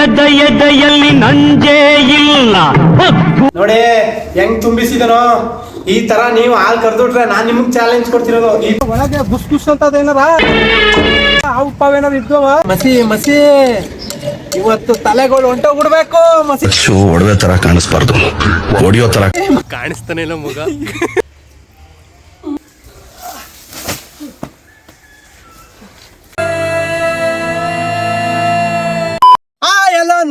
ರಾಜ್ಯದ ಎದೆಯಲ್ಲಿ ನಂಜೇ ಇಲ್ಲ. ನೋಡಿ ಹೆಂಗ್ ತುಂಬಿಸಿದನೋ? ಈ ತರ ನೀವು ಹಾಲ್ ಕರ್ದುಟ್ರೆ ನಾನ್ ನಿಮ್ಗ್ ಚಾಲೆಂಜ್ ಕೊಡ್ತಿರೋದು. ಈ ಒಳಗೆ ಗುಸ್ ಗುಸ್ ಅಂತ ಏನಾರ? ಹಾವು ಪಾವ್ ಏನಾರ ಮಸಿ ಮಸಿ ಇವತ್ತು ತಲೆಗಳು ಹೊಂಟೋಗ್ಬಿಡ್ಬೇಕು ಮಸಿ. ಶೂ ಒಡವೆ ತರ ಕಾಣಿಸ್ಬಾರ್ದು. ಹೊಡಿಯೋ ತರ ಕಾಣಿಸ್ತಾನೆ ಇಲ್ಲ ಮಗ.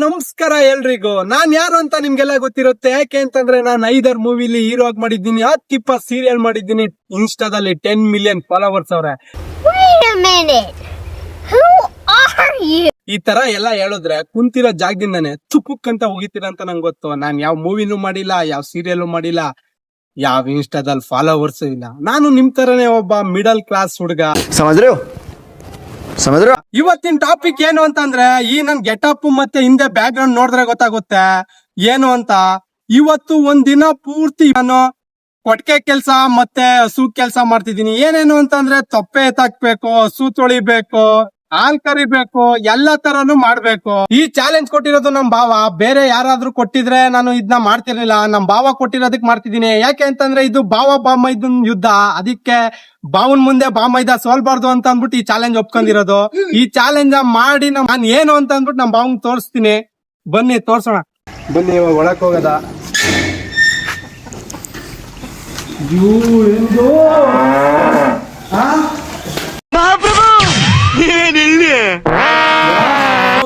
ನಮಸ್ಕಾರ ಎಲ್ರಿಗೂ. ನಾನ್ ಯಾರು ಅಂತ ನಿಮ್ಗೆಲ್ಲ ಗೊತ್ತಿರುತ್ತೆ? ಯಾಕೆ ಅಂತಂದ್ರೆ ನಾನು ಐದರ್ ಮೂವಿಲಿ ಹೀರೋ ಆಗಿ ಮಾಡಿದ್ದೀನಿ. ಹತ್ತಿಪ್ಪ ಸೀರಿಯಲ್ ಮಾಡಿದ್ದೀನಿ. ಇನ್ಸ್ಟಾದಲ್ಲಿ ಟೆನ್ ಮಿಲಿಯನ್ ಫಾಲೋವರ್ಸ್ ಅವ್ರೆ? ಈ ತರ ಎಲ್ಲ ಹೇಳಿದ್ರೆ ಕುಂತಿರೋ ಜಾಗದಿಂದಾನೆ ತುಪ್ಪಕ್ಕಂತ ಹೋಗಿತೀರ ಅಂತ ನಂಗೆ ಗೊತ್ತು. ನಾನ್ ಯಾವ ಮೂವಿನೂ ಮಾಡಿಲ್ಲ ಯಾವ ಸೀರಿಯಲ್ ಮಾಡಿಲ್ಲ ಯಾವ ಇನ್ಸ್ಟಾದಲ್ಲಿ ಫಾಲೋವರ್ಸ್ ಇಲ್ಲ. ನಾನು ನಿಮ್ ತರನೇ ಒಬ್ಬ ಮಿಡಲ್ ಕ್ಲಾಸ್ ಹುಡುಗ. ಸಮುದ್ರ ಇವತ್ತಿನ ಟಾಪಿಕ್ ಏನು ಅಂತಂದ್ರೆ, ಈ ನನ್ ಗೆಟಪ್ ಮತ್ತೆ ಹಿಂದೆ ಬ್ಯಾಕ್ ಗ್ರೌಂಡ್ ನೋಡಿದ್ರೆ ಗೊತ್ತಾಗುತ್ತೆ. ಏನು ಅಂತ? ಇವತ್ತು ಒಂದ್ ದಿನ ಪೂರ್ತಿ ನಾನು ಕೊಟ್ಕೆ ಕೆಲ್ಸ ಮತ್ತೆ ಹಸು ಕೆಲ್ಸ ಮಾಡ್ತಿದ್ದೀನಿ. ಏನೇನು ಅಂತಂದ್ರೆ, ತೊಪ್ಪೆ ಎತ್ತಾಕ್ಬೇಕು, ಹಸು ತೊಳಿಬೇಕು ಹಾಲ್ ಕರಿಬೇಕು ಎಲ್ಲ ತರನು ಮಾಡ್ಬೇಕು. ಈ ಚಾಲೆಂಜ್ ಕೊಟ್ಟಿರೋದು ನಮ್ ಭಾವ. ಬೇರೆ ಯಾರಾದ್ರೂ ಕೊಟ್ಟಿದ್ರೆ ನಾನು ಇದನ್ನ ಮಾಡ್ತಿರ್ಲಿಲ್ಲ. ನಮ್ ಭಾವ ಕೊಟ್ಟಿರೋದಕ್ ಮಾಡ್ತಿದ್ದೀನಿ. ಯಾಕೆ ಅಂತಂದ್ರೆ ಇದು ಭಾವ ಬಾಮೈದ ಯುದ್ಧ. ಅದಕ್ಕೆ ಬಾವನ್ ಮುಂದೆ ಬಾಮೈದ ಸೋಲ್ಬಾರ್ದು ಅಂತ ಅಂದ್ಬಿಟ್ಟು ಈ ಚಾಲೆಂಜ್ ಒಪ್ಕೊಂಡಿರೋದು. ಈ ಚಾಲೆಂಜ್ ಮಾಡಿ ನಮ್ ನಾನ್ ಏನು ಅಂತ ಅಂದ್ಬಿಟ್ಟು ನಮ್ ಭಾವಂಗ್ ತೋರಿಸ್ತೀನಿ. ಬನ್ನಿ, ತೋರ್ಸೋಣ. ಬನ್ನಿ, ಇವಾಗ ಒಳಕ್ ಹೋಗದ.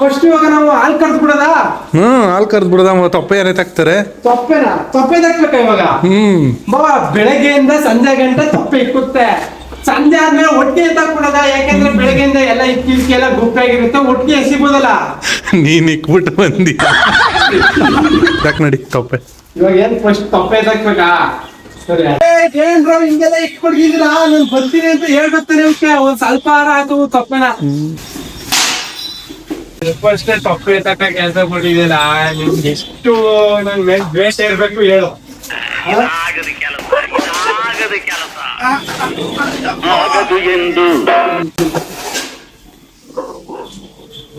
ಫಸ್ಟ್ ಇವಾಗ ನಾವು ಹಾಲ್ ಕರ್ದು ಬಿಡದ? ಹ್ಮ್ ಹಾಲ್ ಕರ್ದು ಬಿಡದ? ತೊಪ್ಪೆ ಏನೇ ತಕ್ತಾರೆ ತೊಪ್ಪೆನ? ತೊಪ್ಪೆ ಹಾಕ್ಬೇಕ ಇವಾಗ? ಹ್ಮ್. ಬಾವ ಬೆಳಗ್ಗೆಯಿಂದ ಸಂಜೆ ಗಂಟೆ ತೊಪ್ಪೆ ಇಕ್ಕುತ್ತೆ. ಸಂಜೆ ಆದ್ಮೇಲೆ ಒಟ್ಟಿಗೆ ತಕ್ಬಿಡದ ಯಾಕಂದ್ರೆ ಬೆಳಗ್ಗೆಯಿಂದ ಎಲ್ಲ ಇಕ್ಕಿ ಎಲ್ಲ ಗುಪ್ಪಾಗಿರುತ್ತೆ ಒಟ್ಟಿಗೆ ಎಸಿಬೋದಲ್ಲ? ನೀನ್ ಇಕ್ಬಿಟ್ಟು ಬಂದಿ. ತಕ್ ನಡಿ ತೊಪ್ಪೆ. ಇವಾಗ ಏನ್ ಫಸ್ಟ್ ತೊಪ್ಪೆ ಎತ್ತಾಕ್ಬೇಕಾ ಹಿಂಗೆಲ್ಲ ನಾನು ಬರ್ತೀನಿ ಅಂತ ಒಂದ್ ಸ್ವಲ್ಪ ಆರ ಹಾಕು ತೊಪ್ಪೆನ? ಫಸ್ಟ್ ತೊಪ್ಪೆ ಎತ್ತಕ್ಕ ಕೆಲಸ ಕೊಟ್ಟಿದ್ದೀರಾ? ನಿಮ್ಗೆ ಎಷ್ಟು ನನ್ ಮೇಲೆ ದ್ವೇಷ ಇರ್ಬೇಕು ಹೇಳು.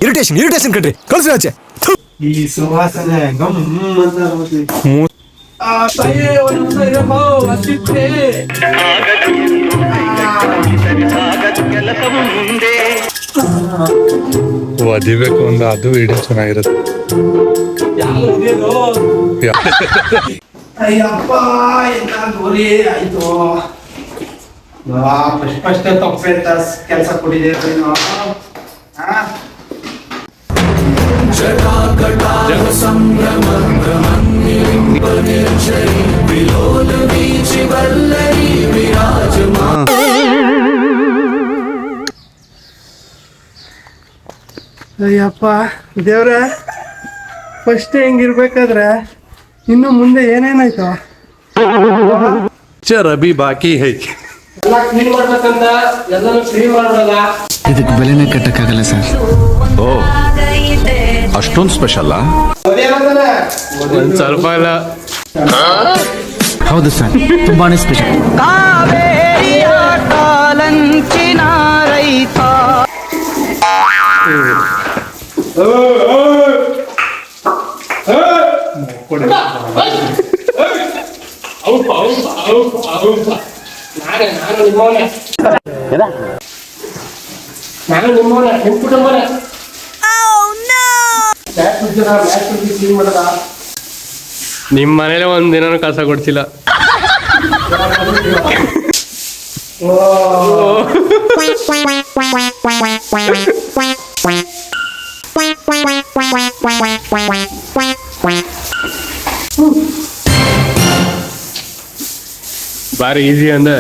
ಇರಿಟೇಷನ್ ಇರಿಟೇಷನ್ ಕಣ್ರಿ. ಕಳ್ಸಿ ಆಚೆ. ಈ ಸುವಾಸನೆ ಗಮ್ ಅಂತ ನಿಮಿಷ ಇರಪ್ಪ, ಹಸಿತ್ತೆ. ಒದಿಬೇಕು ಒಂದು ಅದು ವಿಡಿಯೋ ಚೆನ್ನಾಗಿರುತ್ತೆ. ಅಯ್ಯಪ್ಪ ಎಂತ ಗೋಲಿ ಆಯ್ತು. ಫಸ್ಟ್ ಫಸ್ಟ್ ತಪ್ಪೆ ಕೆಲಸ ಅಯ್ಯಪ್ಪ ದೇವ್ರ ಫಸ್ಟ್ ಹೆಂಗಿರ್ಬೇಕಾದ್ರೆ ಇನ್ನು ಮುಂದೆ ಏನೇನಾಯ್ತು? ರಬಿ ಅಭಿ ಬಾಕಿ ಹೈ. ಎಲ್ಲ ಕ್ಲೀನ್ ಮಾಡ್ಬೇಕಂತ ಎಲ್ಲಾನು ಕ್ಲೀನ್ ಮಾಡೋದಲ್ಲ ಇದಕ್ಕೆ ಬೆಲೆನೇ ಕಟ್ಟಕ್ಕಾಗಲ್ಲ ಸರ್. ಓ. ಅಷ್ಟೊಂದು ಸ್ಪೆಷಲ್ ಸ್ವಲ್ಪ ಇಲ್ಲ ಹೌದು ಸರ್ ತುಂಬಾನೇ ಸ್ಪೆಷಲ್ ನಾನೇ ನಿಮ್ಮವನೇ ನಾನು ನಿಮ್ಮವನೇ ನಿಮ್ ಕುಟುಂಬನೇ ನಿಮ್ ಮನೇಲೆ ಒಂದ್ ದಿನ ಕಸ ಕೊಡ್ಸಿಲ್ಲ. ಬಾರಿ ಈಸಿ ಅಂದೆ.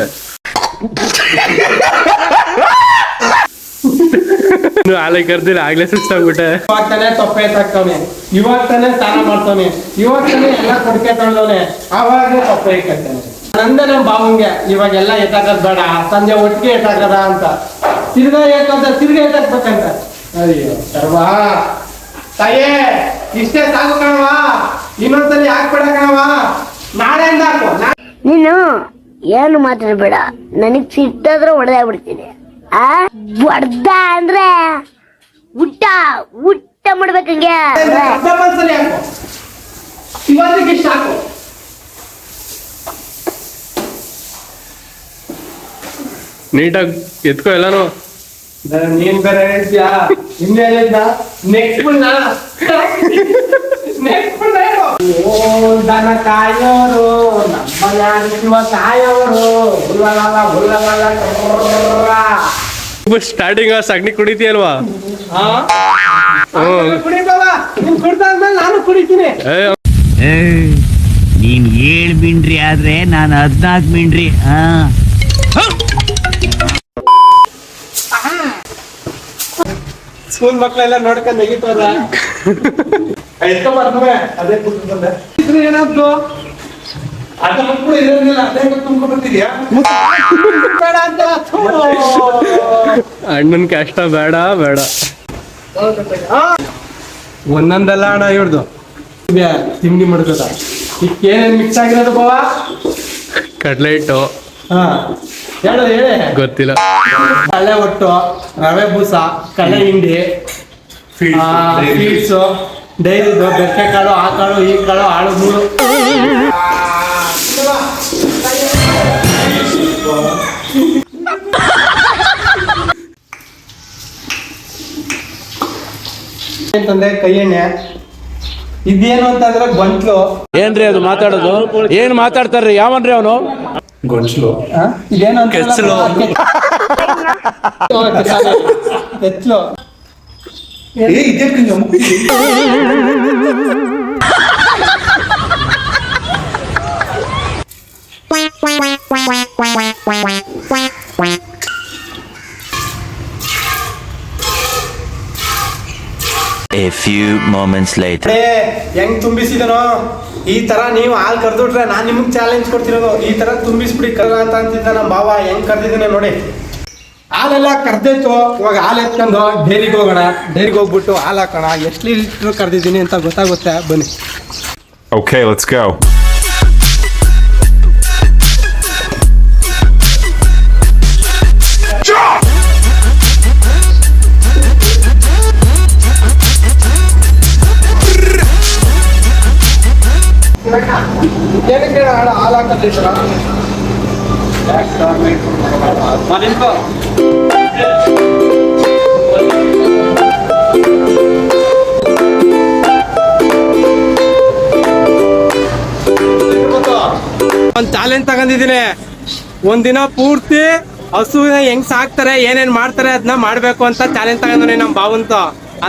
ಇನ್ನು ಆಲೆ ಕರ್ದಿಲ್ಲ ಆಗ್ಲೇ ಸುಸ್ತಾಗ್ಬಿಟ್ಟೆ. ಇವಾಗ ತಾನೇ ತೊಪ್ಪೆ ಎತ್ತಾಕ್ತವನೆ ಇವಾಗ ತಾನೇ ಸ್ನಾನ ಮಾಡ್ತಾನೆ ಇವಾಗ ತಾನೇ ಎಲ್ಲ ಕೊಡ್ಕೆ ತೊಳ್ದವನೆ. ಆವಾಗ ತೊಪ್ಪೆ ಎತ್ತಾಕ್ತಾನೆ ನಂದೆ ನಮ್ ಬಾವಂಗೆ ಇವಾಗೆಲ್ಲ ಎತ್ತಾಕದ್ ಬೇಡ ಸಂಜೆ ಒಟ್ಟಿಗೆ ಎತ್ತಾಕದ ಅಂತ. ತಿರ್ಗಾ ಎತ್ತಂತ ತಿರ್ಗಾ ಎತ್ತಾಕ್ಬೇಕಂತ ಅಯ್ಯೋ ಸರ್ವಾ. ತಾಯೇ ಇಷ್ಟೇ ಸಾಕು ಕಣವ ಇನ್ನೊಂದ್ಸಲಿ ಹಾಕ್ಬೇಡ ಕಣವ ನಾಳೆಯಿಂದ ಹಾಕು ನೀನು ಏನು ಮಾತಾಡ್ಬೇಡ. ನನಗ್ ಸಿಟ್ಟಾದ್ರೆ ಹೊಡೆದಾಗ್ಬಿಡ್ತೀನಿ ಆ ಹೊಡ್ದ ಅಂದ್ರೆ ಊಟ ಊಟ ಮಾಡ್ಬೇಕಂಗೆ ಇವತ್ತಿಗೆ ಇಷ್ಟ ಹಾಕು ನೀಟಾಗಿ ಎತ್ಕೋ ಎಲ್ಲಾನು. ನೀನ್ ಬೇರೆ ಹೇಳ್ತೀಯಾ? ನಿನ್ನೆ ನೆಕ್ಸ್ಟ್ ನೆಕ್ಸ್ಟ್ ದನ ಕಾಯೋರು ನಮ್ಮ ಯಾರಿರುವ ಕಾಯೋರು. ಹುಲ್ಲಲ್ಲ ಹುಲ್ಲಲ್ಲ ಸ್ಟಾರ್ಟಿಂಗ್ ಸಗಣಿ ಕುಡಿತೀಯಲ್ವಾ? ನೀನ್ ಕುಡಿತೀನಿ. ಏ ನೀನ್ ಏಳ್ ಮಿಂಡ್ರಿ ಆದ್ರೆ ನಾನು ಹದ್ನಾಲ್ಕು ಮಿಂಡ್ರಿ ಹಾ? ಸ್ಕೂಲ್ ಮಕ್ಕಳೆಲ್ಲ ನೋಡ್ಕೊಂಡು ನೆಗಿತವ್ರ ಏನಾದ್ರು. ಅಣ್ಣನ್ ಕಷ್ಟ ಬೇಡ ಬೇಡ. ಒಂದೊಂದಲ್ಲ ಅಣ್ಣ ಇವ್ರದು. ತಿಂಡಿ ಮಾಡ್ಕೋತ. ಏನೇನ್ ಮಿಕ್ಸ್ ಆಗಿರೋದು ಬಾವ ಕಡ್ಲೆ ಹಿಟ್ಟು. ಹಾ. ಹೇಳು ಹೇಳಿ. ಗೊತ್ತಿಲ್ಲ. ಕಳೆ ಒಟ್ಟು ರವೆ ಬೂಸ ಕಳೆ ಹಿಂಡಿ. ಫೀಡ್ಸು ಡೈರಿದು ಬೆಕ್ಕೆ ಕಾಳು ಆ ಕಾಳು ಈ ಕಾಳು ಆಳು ಮೂರು ಅಂತಂದ್ರೆ ಕೈ ಎಣ್ಣೆ ಇದೇನು ಅಂತಂದ್ರೆ ಗೊಂಟ್ಲು. ಏನ್ರಿ ಅದು ಮಾತಾಡೋದು? ಏನ್ ಮಾತಾಡ್ತಾರ್ರಿ? ಯಾವನ್ರಿ ಅವನು? ಆ? ಇದೇನು ಅಂತ ಕೆಚ್ಚಲು. ಕೆಚ್ಚಲು A few moments later. ಏ, ಹೆಂಗ್ ತುಂಬಿಸಿದನೋ? ಈ ತರ ನೀವು ಹಾಲ್ ಕರ್ದುಟ್ರೆ ನಾನ್ ನಿಮ್ಗೆ ಚಾಲೆಂಜ್ ಕೊಡ್ತಿರೋದು. ಈ ತರ ತುಂಬಿಸ್ಬಿಡಿ ಕರ ಅಂತ ಅಂತಿದ್ದ ನಮ್ಮ ಭಾವ. ಹೆಂಗ್ ಕರ್ದಿದ್ದಾನೆ ನೋಡಿ. ಹಾಲೆಲ್ಲ ಕರ್ದೈತು ಇವಾಗ ಹಾಲು ಎತ್ಕೊಂಡು ಡೈರಿಗೆ ಹೋಗೋಣ. ಡೈರಿಗೆ ಹೋಗ್ಬಿಟ್ಟು ಹಾಲು ಹಾಕೋಣ. ಎಷ್ಟು ಲೀಟ್ರ್ ಕರ್ದಿದ್ದೀನಿ ಅಂತ ಗೊತ್ತಾಗುತ್ತೆ. ಬನ್ನಿ. Okay, let's go. ಏನಕ್ಕೆ ಹಾಲು ಹಾಲು ಹಾಕೋದು ಈ ತರ? ಒಂದ್ ಚಾಲೆಂಜ್ ತಗೊಂಡಿದ್ದೀನಿ. ಒಂದಿನ ಪೂರ್ತಿ ಹಸುವಿನ ಹೆಂಗ್ ಸಾಕ್ತಾರೆ ಏನೇನ್ ಮಾಡ್ತಾರೆ ಅದನ್ನ ಮಾಡ್ಬೇಕು ಅಂತ ಚಾಲೆಂಜ್ ತಗೊಂಡಿ ನಮ್ ಬಾವಂತ.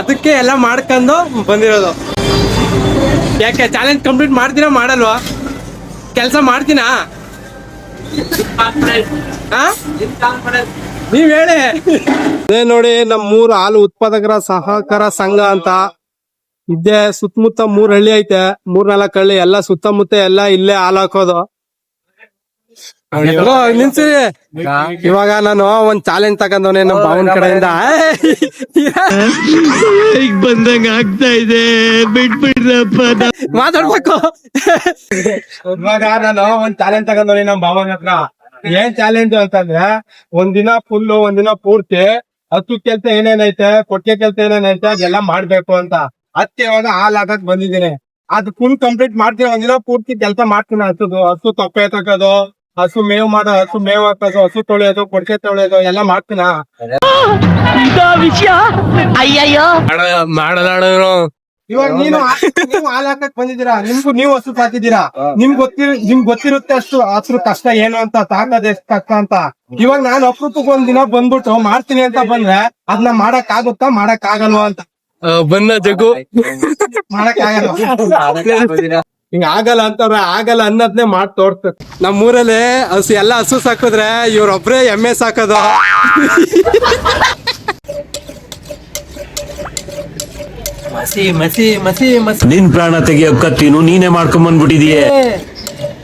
ಅದಕ್ಕೆ ಎಲ್ಲ ಮಾಡ್ಕೊಂಡು ಬಂದಿರೋದು. ಯಾಕೆ ಚಾಲೆಂಜ್ ಕಂಪ್ಲೀಟ್ ಮಾಡ್ತೀರಾ ಮಾಡಲ್ವಾ? ಕೆಲಸ ಮಾಡ್ತೀನಾ? ನೀವ್ ಹೇಳಿ. ಅದೇ ನೋಡಿ ನಮ್ ಮೂರು ಹಾಲು ಉತ್ಪಾದಕರ ಸಹಕಾರ ಸಂಘ ಅಂತ. ಇದ್ದೆ ಸುತ್ತಮುತ್ತ ಮೂರ್ ಹಳ್ಳಿ ಐತೆ ಮೂರ್ ನಾಲ್ಕು ಹಳ್ಳಿ ಎಲ್ಲಾ ಸುತ್ತಮುತ್ತ ಎಲ್ಲಾ ಇಲ್ಲೇ ಹಾಲು ಹಾಕೋದು. ನಿಲ್ಸಿರಿ. ಇವಾಗ ನಾನು ಒಂದ್ ಚಾಲೆಂಜ್ ತಗೊಂಡವನೆ ನಮ್ ಭಾವನ್ ಕಡೆಯಿಂದ. ಈಗ ಬಂದಂಗ ಆಗ್ತಾ ಇದೆ. ಬಿಟ್ಬಿಡ್ರಪ್ಪ. ಮಾತಾಡ್ಬೇಕು. ಇವಾಗ ನಾನು ಒಂದ್ ಚಾಲೆಂಜ್ ತಗೊಂಡವನಿ ನಮ್ ಭಾವನ ಹತ್ರ. ಏನ್ ಚಾಲೆಂಜ್ ಅಂತಂದ್ರೆ ಒಂದಿನ ಫುಲ್ ಒಂದಿನ ಪೂರ್ತಿ ಹತ್ತು ಕೆಲ್ಸ ಏನೇನೈತೆ ಕೊಟ್ಟಿಗೆ ಕೆಲ್ಸ ಏನೇನೈತೆ ಅದೆಲ್ಲ ಮಾಡ್ಬೇಕು ಅಂತ. ಅದಕ್ಕೆ ಇವಾಗ ಹಾಲ್ ಹಾಕಕ್ ಬಂದಿದ್ದೀನಿ. ಅದ್ ಫುಲ್ ಕಂಪ್ಲೀಟ್ ಮಾಡ್ತೀನಿ. ಒಂದಿನ ಪೂರ್ತಿ ಕೆಲಸ ಮಾಡ್ತೀನಿ ಹಸುದು ಹಸು ತೊಪ್ಪೆ ತಗೋದು ಹಸು ಮೇವು ಮಾಡೋ ಹಸು ಮೇವ್ ಹಾಕೋದು ಹಸು ತೊಳೆಯೋದು ಕೊಡ್ಕೆ ತೊಳೆಯೋದು ಎಲ್ಲ ಮಾಡ್ತೀನ? ವಿಷಯ. ಅಯ್ಯಯ್ಯೋ. ಮಾಡಲಾಡೋನು ಇವಾಗ ನೀನು ನೀವು ಹಾಲ್ ಹಾಕಕ್ ಬಂದಿದ್ದೀರಾ? ನಿಮ್ಗೂ ನೀವು ಹಸು ಸಾಕಿದ್ದೀರಾ ನಿಮ್ ಗೊತ್ತಿರ ನಿಮ್ ಗೊತ್ತಿರುತ್ತೆ ಅಷ್ಟು ಹಸ್ರು ಕಷ್ಟ ಏನು ಅಂತ ಸಾಕೋದ್ ಎಷ್ಟ್ ಕಷ್ಟ ಅಂತ. ಇವಾಗ ನಾನು ಅಪರೂಪಕ್ಕೆ ಒಂದ್ ದಿನ ಬಂದ್ಬಿಟ್ಟು ಮಾಡ್ತೀನಿ ಅಂತ ಬಂದ್ರೆ ಅದನ್ನ ಮಾಡಕ್ ಆಗುತ್ತಾ? ಮಾಡಕ್ ಆಗಲ್ವಾ ಅಂತ. ಬಂದ ಜಗ್ಗು. ಮಾಡಕ್ ಆಗಲ್ವಾ ಹಿಂಗ ಆಗಲ್ಲ ಅಂತವ್ರೆ ಆಗಲ್ಲ ಅನ್ನೋದ್ನೇ ಮಾಡ್ ತೋರ್ಸ್ಬೇಕು. ನಮ್ ಊರಲ್ಲಿ ಹಸು ಎಲ್ಲಾ ಹಸು ಸಾಕಿದ್ರೆ ಇವ್ರೊಬ್ರೇ ಎಮ್ಮೆ ಸಾಕೋದು. ನಿನ್ ಪ್ರಾಣ ತೆಗಿಯೋ ಕತ್ತಿನು ನೀನೇ ಮಾಡ್ಕೊಂಡ್ ಬಂದ್ಬಿಟ್ಟಿದೀಯ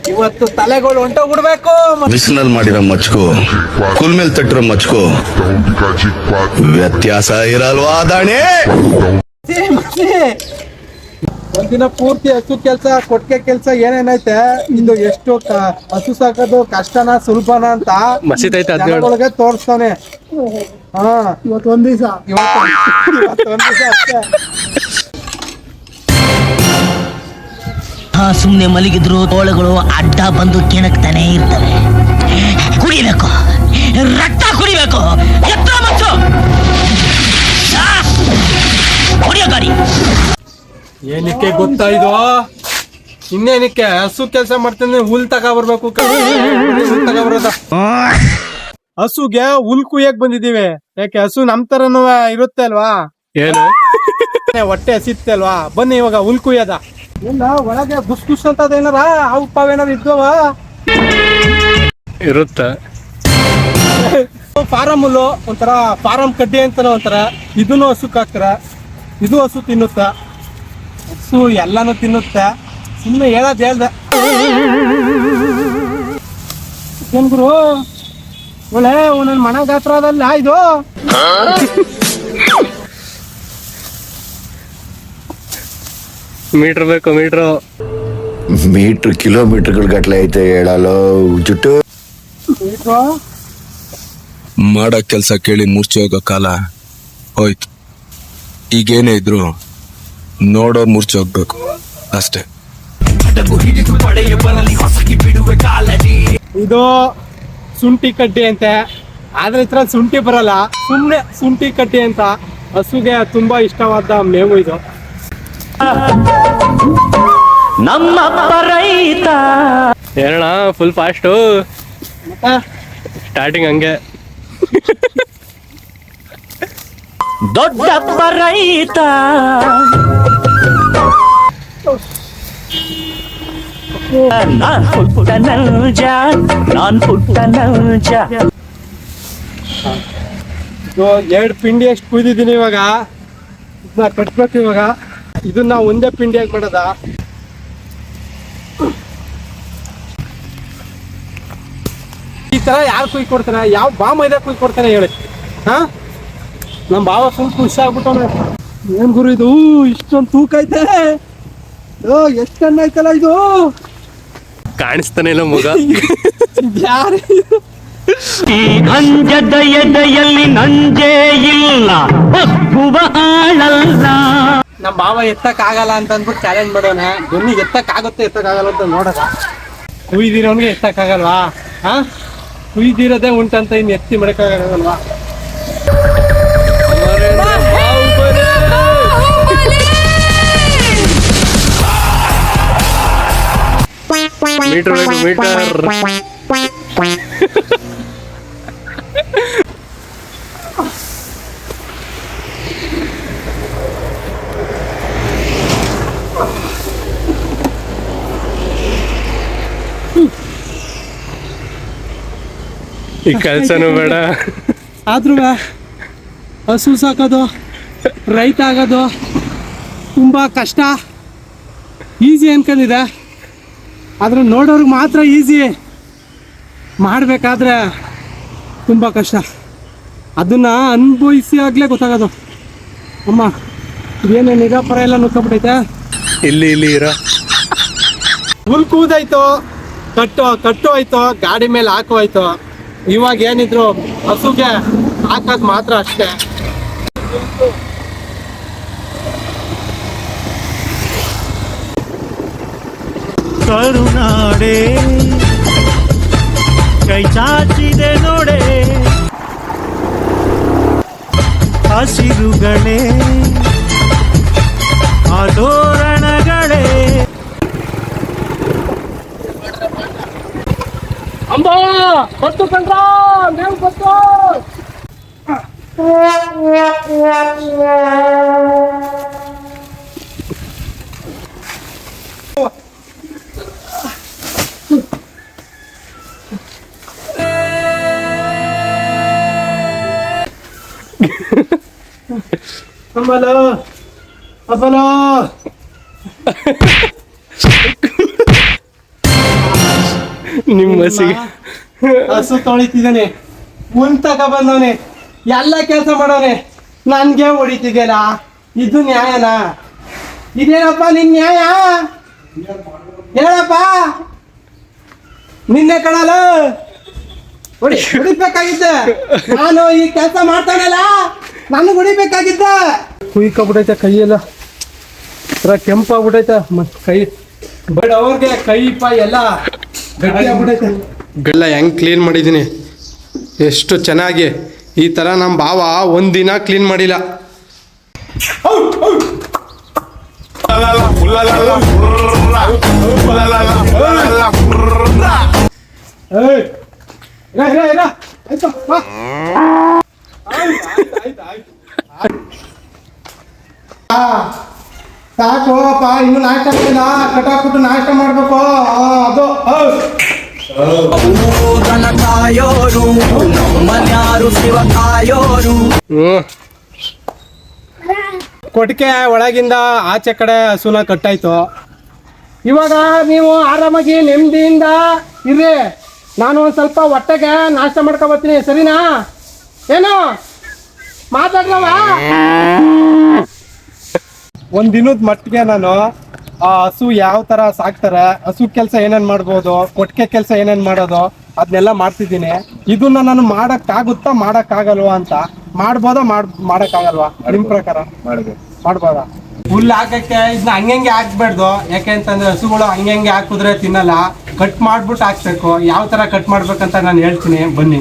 ಇವತ್ತು ತಲೆಗಳು ಹೊಂಟೋಗ್ಬಿಡ್ಬೇಕು ಬಿಸಿಲಲ್ಲಿ ಮಾಡಿರೋ ಮಚ್ಕು ಕುಲ್ ಮೇಲೆ ತಟ್ಟಿರೋ ಮಚ್ಕು. ವ್ಯತ್ಯಾಸ ಇರಲ್ವಾ ದಾಣೆ? ಒಂದಿನ ಪೂರ್ತಿ ಹಸು ಕೆಲ್ಸ ಕೊಟ್ಟಿಗೆ ಕೆಲ್ಸ ಏನೇನೈತೆ ಇಂದು ಎಷ್ಟು ಕ- ಹಸು ಸಾಕೋದು ಕಷ್ಟನಾ ಸುಲಭನ ಅಂತ ಮಸೀದೈತೆ ಹದಿನೇಳು ಜನಗಳಿಗೆ ತೋರಿಸ್ತಾನೆ. ಹಾ. ಇವತ್ತು ಒಂದ್ ಹಾ ಸುಮ್ಮನೆ ಮಲಗಿದ್ರು ತೋಳುಗಳು ಅಡ್ಡ ಬಂದು ಕೆಣಕ್ತಾನೆ ಇರ್ತವೆ. ಕುಡಿಬೇಕು. ರಕ್ತ ಕುಡಿಬೇಕು. ಎತ್ತರ ಮತ್ತು ಹೊಡಿಯೋ ಗಾಡಿ. ಏನಕ್ಕೆ ಗೊತ್ತಾ ಇದು? ಇನ್ನೇನಕ್ಕೆ ಹಸು ಕೆಲಸ ಮಾಡ್ತೀನಿ ಹುಲ್ ತಗೋ ಬರ್ಬೇಕು ಹುಲ್ ಬರೋದ. ಹಸುಗೆ ಹುಲ್ ಕುಯ್ಯಕ್ ಬಂದಿದೀವಿ ಯಾಕೆ ಹಸು ನಮ್ ತರನು ಇರುತ್ತೆ ಅಲ್ವಾ? ಏನು? ಹೊಟ್ಟೆ ಹಸಿತ್ತೆ ಅಲ್ವಾ? ಬನ್ನಿ ಇವಾಗ ಹುಲ್ ಕುಯ್ಯದ. ಇಲ್ಲ ಒಳಗೆ ಗುಸ್ ಗುಸ್ ಅಂತ ಏನಾರ ಹಾವು ಪಾವ್ ಏನಾರ ಇದ್ವವ? ಇರುತ್ತೆ. ಫಾರಂ ಹುಲ್ಲು ಒಂಥರ ಫಾರಂ ಕಡ್ಡಿ ಅಂತಾರ ಒಂಥರ. ಇದನ್ನು ಹಸು ಹಾಕ್ತಾರ ಇದು ಹಸು ತಿನ್ನುತ್ತ? ಹಸು ಎಲ್ಲಾನು ತಿನ್ನುತ್ತೆ? ಸುಮ್ಮನೆ ಹೇಳದ್ ಹೇಳ್ದೆ. ಏನ್ ಗುರು? ಒಳ್ಳೆ ಒಂದೊಂದು ಮನ ಗಾತ್ರದಲ್ಲ ಇದು. ಮೀಟ್ರ್ ಬೇಕು ಮೀಟ್ರು. ಮೀಟರ್ ಕಿಲೋಮೀಟರ್ಗಳ ಗಟ್ಲೆ ಐತೆ ಹೇಳಲು ಜುಟ್ಟು ಮಾಡೋ ಕೆಲಸ ಕೇಳಿ ಮೂರ್ಛೆ ಹೋಗೋ ಕಾಲ ಹೋಯ್ತು. ಈಗೇನೇ ಇದ್ರು ನೋಡೋ ಮುರ್ಚಿ ಹೋಗ್ಬೇಕು ಅಷ್ಟೇ. ಇದು ಶುಂಠಿ ಕಡ್ಡಿ ಅಂತೆ. ಆದ್ರೆ ಇತರ ಶುಂಠಿ ಬರಲ್ಲ. ಸುಮ್ಮನೆ ಶುಂಠಿ ಕಡ್ಡಿ ಅಂತ ಹಸುಗೆ ತುಂಬಾ ಇಷ್ಟವಾದ ಮೇವು ಇದು. ನಮ್ಮ ರೈತ. ಏನಣ್ಣ ಫುಲ್ ಫಾಸ್ಟು ಸ್ಟಾರ್ಟಿಂಗ್ ಹಂಗೆ. ದೊಡ್ಡಪ್ಪ ರೈತ. ಎರಡು ಪಿಂಡಿ ಅಷ್ಟು ಕುಯ್ದಿದ್ದೀನಿ ಇವಾಗ. ಇದನ್ನ ಕಟ್ಬೇಕು ಇವಾಗ. ಇದನ್ನ ಒಂದೇ ಪಿಂಡಿಯಾಗಿ ಮಾಡೋದ? ಈ ತರ ಯಾರು ಕುಯ್ ಕೊಡ್ತಾನೆ? ಯಾವ ಬಾ ಇದೆ ಕುಯ್ ಕೊಡ್ತಾನೆ ಹೇಳಿ. ಹಾ? ನಮ್ಮ ಬಾವ ಸ್ವಲ್ಪ ಖುಷಿ ಆಗ್ಬಿಟ್ಟವ್ರೆ ಏನ್ ಗುರು ಇದು? ಇಷ್ಟೊಂದು ತೂಕ ಐತೆ. ಎಷ್ಟು ಟನ್ ಐತಲ್ಲ ಇದು? ಕಾಣಿಸ್ತಾನೆ ಇಲ್ಲ ಮಗ. ಯಾರು ಈ ಅಂಜದ ಎದೆಯಲ್ಲಿ ನಂಜೇ ಇಲ್ಲ ಒಕ್ಕುವ ಆಳಲ್ಲ. ನಮ್ಮ ಮಾವ ಎತ್ತಕ್ ಆಗಲ್ಲ ಅಂತ ಅಂದ್ಬಿಟ್ಟು ಚಾಲೆಂಜ್ ಮಾಡೋಣ ಬನ್ನಿ ಎತ್ತಕ್ ಆಗುತ್ತೆ ಎತ್ತಕ್ ಆಗಲ್ಲ ಅಂತ ನೋಡೋಣ ಕುಯ್ದಿರೋನ್ಗೆ ಎತ್ತಕ್ ಆಗಲ್ವಾ ಹಾ ಕುಯ್ದಿರೋದೇ ಉಂಟಂತ ಇನ್ ಎತ್ತಿ ಮಾಡಕ್ಕಾಗಲ್ವಾ ಮೀಟ್ರ್ ಮೀಟರ್ ಈ ಕೆಲ್ಸನೂ ಬೇಡ. ಆದ್ರೂ ಹಸು ಸಾಕೋದು ರೈತ ಆಗೋದು ತುಂಬಾ ಕಷ್ಟ. ಈಸಿ ಅನ್ಕೊಂಡಿದೆ ಆದ್ರೆ ನೋಡೋರಿಗೆ ಮಾತ್ರ ಈಸಿ ಮಾಡಬೇಕಾದ್ರೆ ತುಂಬ ಕಷ್ಟ. ಅದನ್ನು ಅನುಭವಿಸಿ ಆಗಲೇ ಗೊತ್ತಾಗೋದು. ಅಮ್ಮ ಇದೇನು ನಿಗಾಪರ ಎಲ್ಲ ನುಗ್ಕೊಬಿಟ್ಟೈತೆ ಇಲ್ಲಿ ಇಲ್ಲಿ ಇರೋ. ಹುಲ್ ಕೂದಾಯ್ತು ಕಟ್ಟು ಕಟ್ಟು ಆಯ್ತು ಗಾಡಿ ಮೇಲೆ ಹಾಕು ಆಯ್ತು ಇವಾಗ ಏನಿದ್ರು ಹಸುಗೆ ಹಾಕೋದು ಮಾತ್ರ ಅಷ್ಟೇ. ಕರುನಾಡೆ. ಕೈ ಚಾಚಿದೆ ನೋಡೆ. ಹಸಿರುಗಳೇ ಆದೋರಣಗಳೇ ಅಂಬಾ ಬತ್ತು ಕಂಡ್ರ ನೀವು ಬತ್ತು. ಅಂಬಲೋ ಅಬಲ. ನಿಮ್ಮ ಹಸು ತೊಳಿತಿದ್ದಾನೆ ತಕ ಬಂದವನೆ ಎಲ್ಲ ಕೆಲಸ ಮಾಡೋನೆ ನನ್ಗೆ ಹೊಡಿತಿದ್ಯಲ್ಲ ಇದು ನ್ಯಾಯನಾ? ಇದೇನಪ್ಪ ನಿನ್ ನ್ಯಾಯ? ಹೇಳಪ್ಪ. ನಿನ್ನೆ ಕಣಲ್ಲ? ಹೊಡಿ ಹೊಡಿಬೇಕಾಗಿದ್ದೆ. ನಾನು ಈ ಕೆಲಸ ಮಾಡ್ತಾನಲ್ಲ. ನನಗೆ ಹೊಡಿಬೇಕಾಗಿದ್ದ. ಕುಯ್ಕೊಬಿಟ್ಟೈತೆ ಕೈಯೆಲ್ಲ ಒಂಥರ ಕೆಂಪಾಗ್ಬಿಟ್ಟೈತೆ ಮತ್ತು ಕೈ ಬಟ್ ಅವ್ರಿಗೆ ಕೈ ಪೈ ಎಲ್ಲ ಗಟ್ಟಿ ಆಗ್ಬಿಡೈತೆ ಗಲ್ಲ ಹೆಂಗ್ ಕ್ಲೀನ್ ಮಾಡಿದ್ದೀನಿ ಎಷ್ಟು ಚೆನ್ನಾಗಿ. ಈ ಥರ ನಮ್ಮ ಭಾವ ಒಂದಿನ ಕ್ಲೀನ್ ಮಾಡಿಲ್ಲ. ಏಯ್ ಇರ ಇರ ಇರ ಆಯ್ತು ಬಾ ಆಯ್ತು, ಆಯ್ತು, ಆಯ್ತು, ಆಯ್ತು. ಆ, ಸಾಕು ಅಪ್ಪ ಇನ್ನು ನಾಷ್ಟ ಮಾಡಿಲ್ಲ. ಕಟಾಕ್ಬಿಟ್ಟು ನಾಷ್ಟ ಮಾಡ್ಬೇಕು. ಅದು ಕೊಟ್ಟಿಗೆ ಒಳಗಿಂದ ಆಚೆ ಕಡೆ ಹಸುನ ಕಟ್ಟಾಯ್ತು. ಇವಾಗ ನೀವು ಆರಾಮಾಗಿ ನೆಮ್ಮದಿಯಿಂದ ಇರ್ರಿ. ನಾನು ಒಂದು ಸ್ವಲ್ಪ ಹೊಟ್ಟೆಗೆ ನಾಷ್ಟ ಮಾಡ್ಕೊಬರ್ತೀನಿ ಸರಿನಾ? ಏನು? ಮಾತಾಡ್ರವ ಒಂದ್ ದಿನದ ಮಟ್ಟಿಗೆ ನಾನು ಆ ಹಸು ಯಾವ ತರ ಸಾಕ್ತಾರೆ ಹಸು ಕೆಲಸ ಏನೇನ್ ಮಾಡ್ಬೋದು ಕೊಟ್ಟಿಗೆ ಕೆಲಸ ಏನೇನ್ ಮಾಡೋದು ಅದನ್ನೆಲ್ಲ ಮಾಡ್ತಿದ್ದೀನಿ. ಇದನ್ನ ನಾನು ಮಾಡಕ್ ಆಗುತ್ತಾ ಮಾಡಕ್ ಆಗಲ್ವಾ ಅಂತ. ಮಾಡ್ಬೋದಾ ಮಾಡ್ ಮಾಡಕ್ಕಾಗಲ್ವಾ? ನಿಮ್ ಪ್ರಕಾರ? ಮಾಡ್ಬೋದಾ. ಹುಲ್ಲು ಹಾಕಕ್ಕೆ ಇದನ್ನ ಹಂಗಂಗೆ ಹಾಕ್ಬಾರ್ದು. ಯಾಕೆ ಅಂತಂದ್ರೆ ಹಸುಗಳು ಹಂಗಂಗೆ ಹಾಕಿದ್ರೆ ತಿನ್ನಲ್ಲ. ಕಟ್ ಮಾಡ್ಬಿಟ್ಟು ಹಾಕ್ಬೇಕು. ಯಾವ ತರ ಕಟ್ ಮಾಡ್ಬೇಕಂತ ನಾನು ಹೇಳ್ತೀನಿ. ಬನ್ನಿ.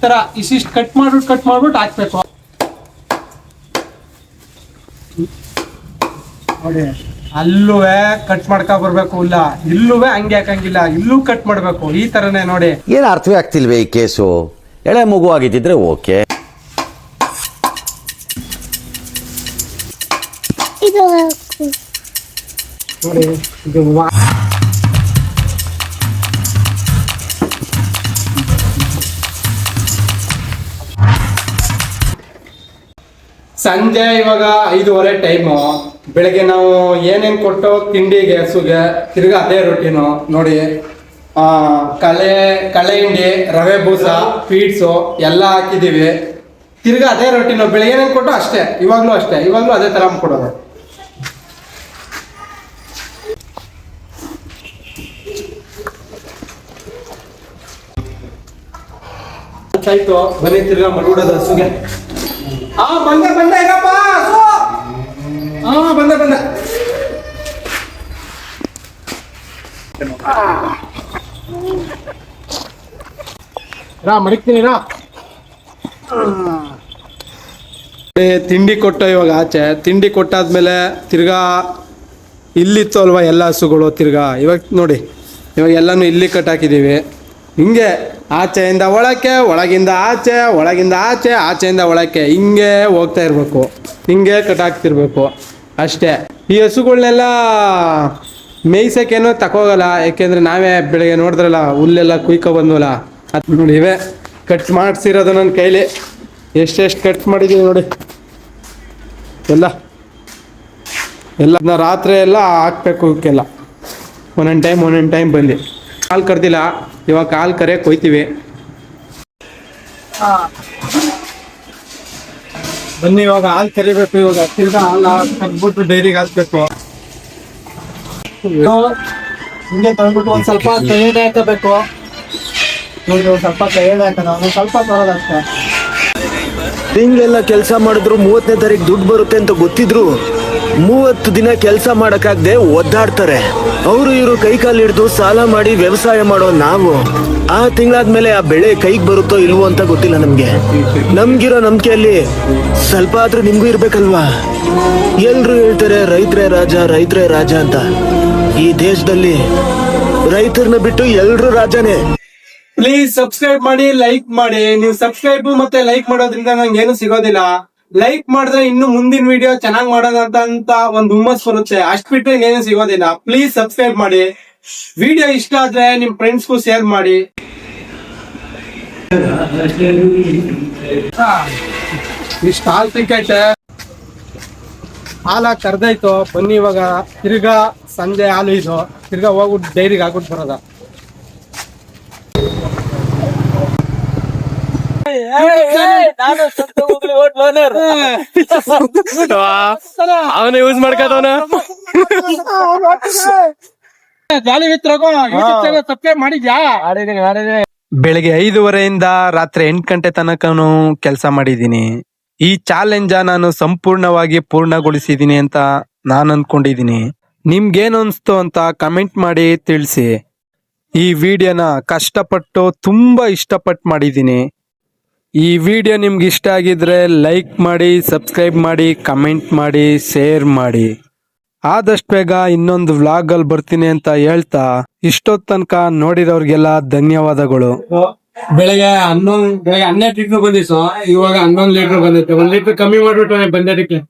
ಈ ತರ ಇಷ್ಟಿಷ್ಟು ಕಟ್ ಮಾಡ್ಬಿಟ್ಟು ಕಟ್ ಮಾಡ್ಬಿಟ್ಟು ಹಾಕ್ಬೇಕು. ನೋಡಿ ಅಲ್ಲೂವೆ ಕಟ್ ಮಾಡ್ಕೊ ಬರ್ಬೇಕು ಇಲ್ಲ ಇಲ್ಲೂವೆ ಹಂಗೆ ಹಾಕಂಗಿಲ್ಲ ಇಲ್ಲೂ ಕಟ್ ಮಾಡ್ಬೇಕು ಈ ತರನೇ ನೋಡಿ. ಏನು ಅರ್ಥವೇ ಆಗ್ತಿಲ್ವೇ ಈ ಕೇಸು? ಎಳೆ ಮಗು ಆಗಿದ್ದಿದ್ರೆ ಓಕೆ. ಇದು ನೋಡಿ ಇದು ಸಂಜೆ ಇವಾಗ ಐದೂವರೆ ಟೈಮು. ಬೆಳಗ್ಗೆ ನಾವು ಏನೇನು ಕೊಟ್ಟು ತಿಂಡಿಗೆ ಹಸುಗೆ ತಿರ್ಗಾ ಅದೇ ರೊಟ್ಟಿನು ನೋಡಿ ಕಳೆ ಕಳೆ ಹಿಂಡಿ, ರವೆ ಬೂಸ ಫೀಡ್ಸು ಎಲ್ಲ ಹಾಕಿದ್ದೀವಿ ತಿರ್ಗಾ ಅದೇ ರೊಟ್ಟಿನು ಬೆಳಗ್ಗೆ ಏನೇನು ಕೊಟ್ಟು ಅಷ್ಟೇ. ಇವಾಗಲೂ ಅಷ್ಟೇ. ಇವಾಗಲೂ ಅದೇ ಥರ ಕೊಡೋದು ಆಯ್ತು, ಬನ್ನಿ ತಿರ್ಗಾ ಮಡ್ಬಿಡೋದು ಹಸುಗೆ. ಹಾ ಬಂದೆ ಬಂದೆ ಹಾ ಬಂದೆ ಬಂದೆ. ರಾ ಮಡಿಕ್ತೀನಿ ರಾ. ಏ, ತಿಂಡಿ ಕೊಟ್ಟ ಇವಾಗ ಆಚೆ. ತಿಂಡಿ ಕೊಟ್ಟಾದ್ಮೇಲೆ ತಿರ್ಗಾ ಇಲ್ಲಿತ್ತು ಅಲ್ವಾ ಎಲ್ಲ ಹಸುಗಳು ತಿರ್ಗಾ. ಇವಾಗ ನೋಡಿ ಇವಾಗ ಎಲ್ಲನೂ ಇಲ್ಲಿ ಕಟ್ಟಾಕಿದ್ದೀವಿ. ಹಿಂಗೆ ಆಚೆಯಿಂದ ಒಳಕ್ಕೆ, ಒಳಗಿಂದ ಆಚೆ ಒಳಗಿಂದ ಆಚೆ, ಆಚೆಯಿಂದ ಒಳಕ್ಕೆ. ಹಿಂಗೆ ಹೋಗ್ತಾ ಇರಬೇಕು. ಹಿಂಗೆ ಕಟಾಕ್ತಿರ್ಬೇಕು ಅಷ್ಟೇ. ಈ ಹಸುಗಳನ್ನೆಲ್ಲ ಮೇಯ್ಸಕ್ಕೇನೋ ತಕೋಗಲ್ಲ ಯಾಕೆಂದರೆ ನಾವೇ ಬೆಳಗ್ಗೆ ನೋಡಿದ್ರಲ್ಲ, ಹುಲ್ಲೆಲ್ಲ ಕುಯ್ಕೊ ಬಂದ್ವಲ್ಲ? ಅದು ನೋಡಿ ಇವೆ. ಕಟ್ ಮಾಡಿಸಿರೋದು ನನ್ನ ಕೈಲಿ. ಎಷ್ಟೆಷ್ಟು ಕಟ್ ಮಾಡಿದೀವಿ ನೋಡಿ. ಎಲ್ಲ. ಎಲ್ಲ ರಾತ್ರಿ ಎಲ್ಲ ಹಾಕ್ಬೇಕು ಇವಕ್ಕೆಲ್ಲ ಒಂದೊಂದು ಟೈಮ್ ಒಂದೊಂದು ಟೈಮ್ ಬಂದು. ಹಾಲು ಕರ್ದಿಲ್ಲ. ಇವಾಗ ಕಾಲು ಕರೆ ಕೊಯ್ತೀವಿ. ಬನ್ನಿ ಇವಾಗ ಹಾಲು ಕರಿಬೇಕು ಇವಾಗ ತಿರ್ಗಾ ಹಾಲು ಕರ್ಬಿಟ್ಟು ಡೈರಿಗೆ ಹಾಕ್ಬೇಕು. ಹಿಂಗೆ ತಗೊಂಡ್ಬಿಟ್ಟು ಒಂದ್ ಸ್ವಲ್ಪ ಕೈ ಹಾಕಬೇಕು. ನೋಡಿ ಒಂದ್ ಸ್ವಲ್ಪ ಕೈ ಎಣ್ಣೆ ಹಾಕೋಣ. ಒಂದ್ ಸ್ವಲ್ಪ ಬರೋದಷ್ಟೇ ತಿಂಗಳೆಲ್ಲ ಕೆಲಸ ಮಾಡಿದ್ರು ಮೂವತ್ತನೇ ತಾರೀಕು ದುಡ್ಡು ಬರುತ್ತೆ ಅಂತ ಗೊತ್ತಿದ್ರು. ಮೂವತ್ತು ದಿನ ಕೆಲಸ ಮಾಡಕ್ಕಾಗದೆ ಒದ್ದಾಡ್ತಾರೆ. ಅವರು ಇವರು ಕೈ ಕಾಲು ಹಿಡಿದು ಸಾಲ ಮಾಡಿ ವ್ಯವಸಾಯ ಮಾಡೋ ನಾವು. ಆ ತಿಂಗಳಾದ್ಮೇಲೆ ಆ ಬೆಳೆ ಕೈಗೆ ಬರುತ್ತೋ ಇಲ್ವೋ ಅಂತ ಗೊತ್ತಿಲ್ಲ ನಮ್ಗೆ. ನಮ್ಗಿರೋ ನಂಬಿಕೆಯಲ್ಲಿ ಸ್ವಲ್ಪ ಆದ್ರೂ ನಿಮ್ಗೂ ಇರ್ಬೇಕಲ್ವಾ? ಎಲ್ರು ಹೇಳ್ತಾರೆ, ರೈತರೇ ರಾಜ ರೈತರೇ ರಾಜ ಅಂತ. ಈ ದೇಶದಲ್ಲಿ ರೈತರನ್ನ ಬಿಟ್ಟು ಎಲ್ರು ರಾಜನೇ. ಪ್ಲೀಸ್ ಸಬ್ಸ್ಕ್ರೈಬ್ ಮಾಡಿ ಲೈಕ್ ಮಾಡಿ. ನೀವು ಸಬ್ಸ್ಕ್ರೈಬ್ ಮತ್ತೆ ಲೈಕ್ ಮಾಡೋದ್ರಿಂದ ನಂಗೆ ಏನು ಸಿಗೋದಿಲ್ಲ. ಲೈಕ್ ಮಾಡಿದ್ರೆ ಇನ್ನು ಮುಂದಿನ ವಿಡಿಯೋ ಚೆನ್ನಾಗ್ ಮಾಡೋದಂತ ಒಂದು ಹುಮ್ಮಸ್ ಬರುತ್ತೆ. ಅಷ್ಟು ಬಿಟ್ಟರೆ ಏನೇನು ಸಿಗೋದಿಲ್ಲ. ಪ್ಲೀಸ್ ಸಬ್ಸ್ಕ್ರೈಬ್ ಮಾಡಿ. ವಿಡಿಯೋ ಇಷ್ಟ ಆದ್ರೆ ನಿಮ್ ಫ್ರೆಂಡ್ಸ್ಗೂ ಶೇರ್ ಮಾಡಿ. ಇಷ್ಟ ಹಾಲ್ ತಿಕ್ಕೈತೆ ಹಾಲ ಕರ್ದೈತು ಬನ್ನಿ ಇವಾಗ ತಿರ್ಗಾ ಸಂಜೆ ಹಾಲು ಇದು. ತಿರ್ಗಾ ಹೋಗ್ಬಿಟ್ಟು ಡೈರಿಗೆ ಹಾಕ್ಬಿಟ್ಟು ಬರೋದ. ಅವನ ಯೂಸ್ ಮಾಡ್ಕೋತವನ? ಜಾಲಿ ಸಬ್ಸ್ಕ್ರೈಬ್ ಮಾಡಿದ್ಯಾ? ಬೆಳಿಗ್ಗೆ ಐದುವರೆಯಿಂದ ರಾತ್ರಿ ಎಂಟು ಗಂಟೆ ತನಕನು ಕೆಲಸ ಮಾಡಿದ್ದೀನಿ. ಈ ಚಾಲೆಂಜ ನಾನು ಸಂಪೂರ್ಣವಾಗಿ ಪೂರ್ಣಗೊಳಿಸಿದೀನಿ ಅಂತ ನಾನು ಅನ್ಕೊಂಡಿದ್ದೀನಿ. ನಿಮ್ಗೇನು ಅನಿಸ್ತು ಅಂತ ಕಮೆಂಟ್ ಮಾಡಿ ತಿಳಿಸಿ. ಈ ವಿಡಿಯೋನ ಕಷ್ಟಪಟ್ಟು ತುಂಬಾ ಇಷ್ಟಪಟ್ಟು ಮಾಡಿದ್ದೀನಿ. ಈ ವಿಡಿಯೋ ನಿಮ್ಗೆ ಇಷ್ಟ ಆಗಿದ್ರೆ ಲೈಕ್ ಮಾಡಿ, ಸಬ್ಸ್ಕ್ರೈಬ್ ಮಾಡಿ, ಕಮೆಂಟ್ ಮಾಡಿ, ಶೇರ್ ಮಾಡಿ. ಆದಷ್ಟು ಬೇಗ ಇನ್ನೊಂದು ವ್ಲಾಗಲ್ಲಿ ಬರ್ತೀನಿ ಅಂತ ಹೇಳ್ತಾ ಇಷ್ಟೊತ್ತು ತನಕ ನೋಡಿರೋರಿಗೆಲ್ಲ ಧನ್ಯವಾದಗಳು. ಬೆಳಗ್ಗೆ ಹನ್ನೊಂದು, ಬೆಳಗ್ಗೆ ಹನ್ನೆರಡು ಲೀಟರ್ ಬಂದಿತ್ತು ಇವಾಗ ಹನ್ನೊಂದು ಲೀಟರ್ ಬಂದೈತೆ ಒಂದ್ ಲೀಟರ್ ಕಮ್ಮಿ ಮಾಡ್ಬಿಟ್ಟು ಬಂದದಕ್ಕೆ